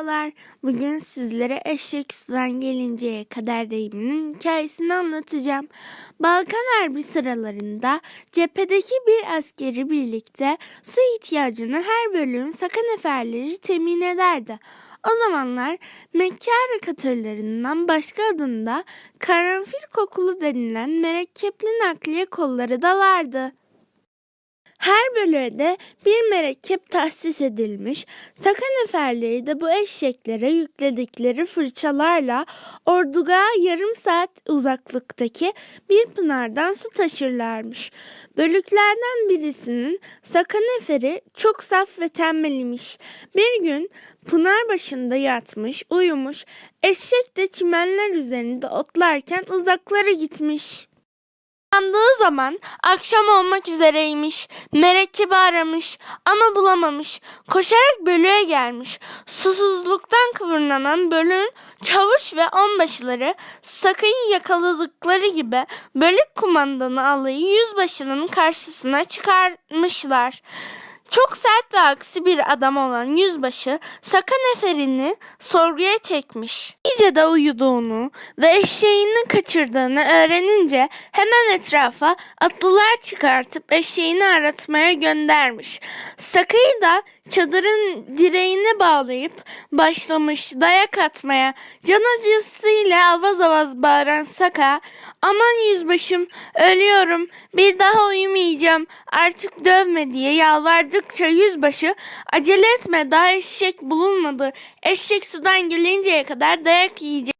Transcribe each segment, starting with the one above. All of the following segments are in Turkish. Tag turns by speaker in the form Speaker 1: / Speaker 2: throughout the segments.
Speaker 1: Merhabalar. Bugün sizlere eşek sudan gelinceye kadar deyiminin hikayesini anlatacağım. Balkan Harbi sıralarında cephedeki bir askeri birlikte su ihtiyacını her bölüğün sakan neferleri temin ederdi. O zamanlar Mekkare katırlarından başka adında karanfil kokulu denilen mürekkepli nakliye kolları da vardı. Her bölüğe de bir merekkep tahsis edilmiş. Saka neferleri de bu eşeklere yükledikleri fırçalarla orduga yarım saat uzaklıktaki bir pınardan su taşırlarmış. Bölüklerden birisinin saka neferi çok saf ve tembel imiş. Bir gün pınar başında yatmış, uyumuş. Eşek de çimenler üzerinde otlarken uzaklara gitmiş. Uyandığı zaman akşam olmak üzereymiş. Merekkebi aramış ama bulamamış. Koşarak bölüğe gelmiş. Susuzluktan kıvırlanan bölüğün çavuş ve onbaşıları Sakay'ı yakaladıkları gibi bölük kumandanı alayı yüzbaşının karşısına çıkarmışlar. Çok sert ve aksi bir adam olan yüzbaşı Saka neferini sorguya çekmiş. İyice de uyuduğunu ve eşeğini kaçırdığını öğrenince hemen etrafa atlılar çıkartıp eşeğini aratmaya göndermiş. Saka'yı da çadırın direğine bağlayıp başlamış dayak atmaya. Can acısıyla avaz avaz bağıran Saka, aman yüzbaşım ölüyorum bir daha uyumayacağım artık dövme diye yalvardıkça yüzbaşı acele etme daha eşek bulunmadı. Eşek sudan gelinceye kadar dayak yiyecek.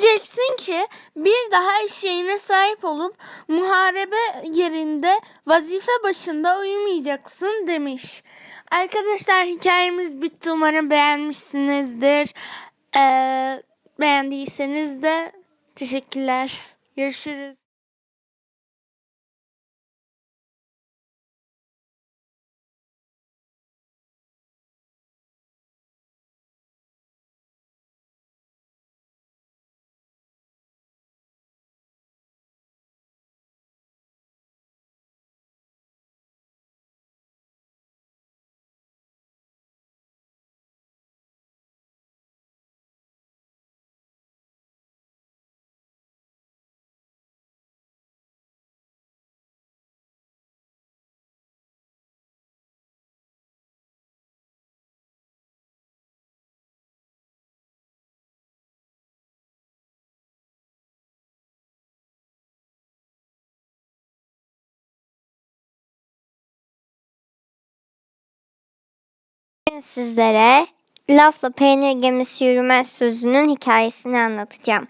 Speaker 1: Diyeceksin ki bir daha eşeğine sahip olup muharebe yerinde vazife başında uyumayacaksın demiş. Arkadaşlar hikayemiz bitti. Umarım beğenmişsinizdir. Ee, beğendiyseniz de teşekkürler. Görüşürüz.
Speaker 2: Sizlere lafla peynir gemisi yürümez sözünün hikayesini anlatacağım.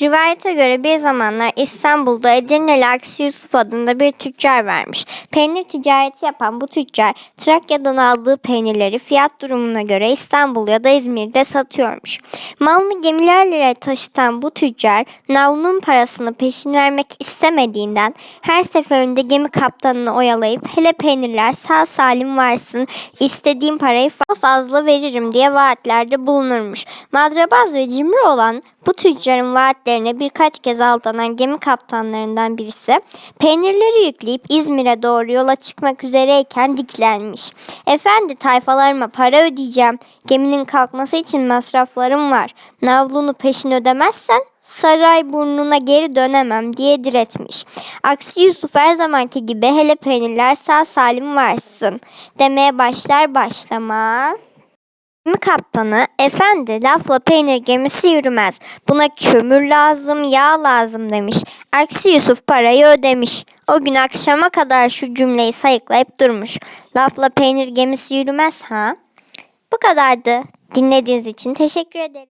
Speaker 2: Rivayete göre bir zamanlar İstanbul'da Edirneli Aksi Yusuf adında bir tüccar varmış. Peynir ticareti yapan bu tüccar Trakya'dan aldığı peynirleri fiyat durumuna göre İstanbul ya da İzmir'de satıyormuş. Malını gemilerle taşıtan bu tüccar navlunun parasını peşin vermek istemediğinden her seferinde gemi kaptanını oyalayıp hele peynirler sağ salim varsın istediğim parayı fa- fazla veririm diye vaatlerde bulunurmuş. Madrabaz ve cimri olan bu tüccarın vaatlerine birkaç kez aldanan gemi kaptanlarından birisi peynirleri yükleyip İzmir'e doğru yola çıkmak üzereyken diklenmiş. Efendi tayfalarıma para ödeyeceğim. Geminin kalkması için masraflarım var. Navlunu peşin ödemezsen saray burnuna geri dönemem diye diretmiş. Aksi Yusuf her zamanki gibi hele peynirler sağ salim varsın demeye başlar başlamaz. Gemi kaptanı, efendi lafla peynir gemisi yürümez. Buna kömür lazım, yağ lazım demiş. Aksi Yusuf parayı ödemiş. O gün akşama kadar şu cümleyi sayıklayıp durmuş. Lafla peynir gemisi yürümez ha? Bu kadardı. Dinlediğiniz için teşekkür ederim.